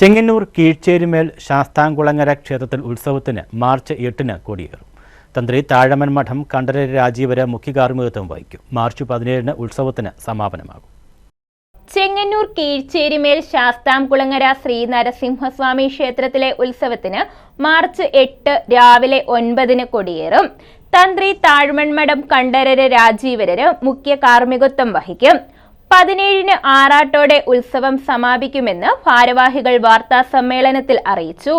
ചെങ്ങന്നൂർ കീഴ്ച്ചേരിമേൽ ശാസ്താംകുളങ്ങര ക്ഷേത്രത്തിൽ ഉത്സവത്തിന് മാർച്ച് എട്ടിന് കൊടിയേറും. തന്ത്രി താഴമൻ മഠം കണ്ഠരര രാജീവര മുഖ്യകാർമ്മികത്വം വഹിക്കും. മാർച്ച് പതിനേഴിന് ഉത്സവത്തിന് സമാപനമാകും. ചെങ്ങന്നൂർ കീഴ്ച്ചേരിമേൽ ശാസ്താംകുളങ്ങര ശ്രീ നരസിംഹസ്വാമി ക്ഷേത്രത്തിലെ ഉത്സവത്തിന് മാർച്ച് എട്ട് രാവിലെ ഒൻപതിന് കൊടിയേറും. തന്ത്രി താഴ്മൺമഠം കണ്ഠരര രാജീവരര് മുഖ്യ കാർമ്മികത്വം വഹിക്കും. പതിനേഴിന് ആറാട്ടോടെ ഉത്സവം സമാപിക്കുമെന്ന് ഭാരവാഹികൾ വാർത്താ സമ്മേളനത്തിൽ അറിയിച്ചു.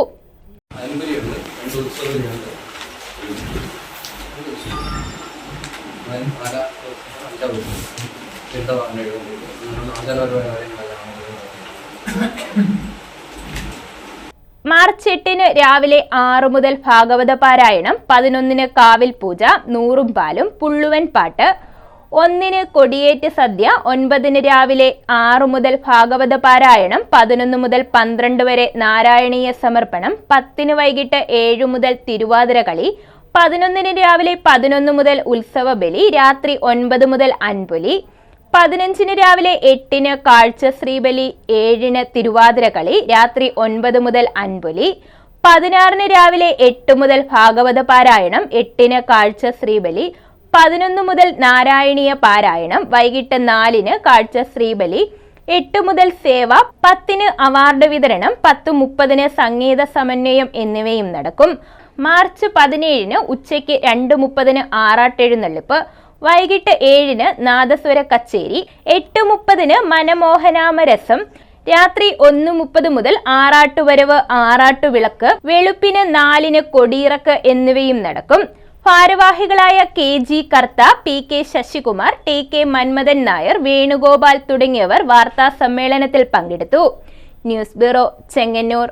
മാർച്ച് എട്ടിന് രാവിലെ ആറു മുതൽ ഭാഗവത പാരായണം പതിനൊന്നിന് കാവിൽ പൂജ നൂറും പാലും പുള്ളുവൻ പാട്ട് ഒന്നിന് കൊടിയേറ്റ് സദ്യ ഒൻപതിന് രാവിലെ ആറു മുതൽ ഭാഗവത പാരായണം പതിനൊന്ന് മുതൽ പന്ത്രണ്ട് വരെ നാരായണീയ സമർപ്പണം പത്തിന് വൈകിട്ട് ഏഴു മുതൽ തിരുവാതിര കളി പതിനൊന്നിന് രാവിലെ പതിനൊന്ന് മുതൽ ഉത്സവ ബലി രാത്രി ഒൻപത് മുതൽ അൻപൊലി പതിനഞ്ചിന് രാവിലെ എട്ടിന് കാഴ്ച ശ്രീബലി ഏഴിന് തിരുവാതിര കളി രാത്രി ഒൻപത് മുതൽ അൻപൊലി പതിനാറിന് രാവിലെ എട്ട് മുതൽ ഭാഗവത പാരായണം എട്ടിന് കാഴ്ച ശ്രീബലി പതിനൊന്ന് മുതൽ നാരായണീയ പാരായണം വൈകിട്ട് നാലിന് കാഴ്ച ശ്രീബലി എട്ട് മുതൽ സേവ പത്തിന് അവാർഡ് വിതരണം പത്ത് മുപ്പതിന് സംഗീത സമന്വയം എന്നിവയും നടക്കും. മാർച്ച് പതിനേഴിന് ഉച്ചയ്ക്ക് രണ്ട് മുപ്പതിന് ആറാട്ടെഴുന്നള്ളിപ്പ് വൈകിട്ട് ഏഴിന് നാദസ്വര കച്ചേരി എട്ട് മുപ്പതിന് മനമോഹനാമരസം രാത്രി ഒന്ന് മുപ്പത് മുതൽ ആറാട്ടുവരവ് ആറാട്ടുവിളക്ക് വെളുപ്പിന് നാലിന് കൊടിയിറക്ക് എന്നിവയും നടക്കും. ഭാരവാഹികളായ K G Kartha P K Sasikumar T K Manmadhan Nair Venugopal തുടങ്ങിയവർ വാർത്താ സമ്മേളനത്തിൽ പങ്കെടുത്തു. News bureau Chengannur.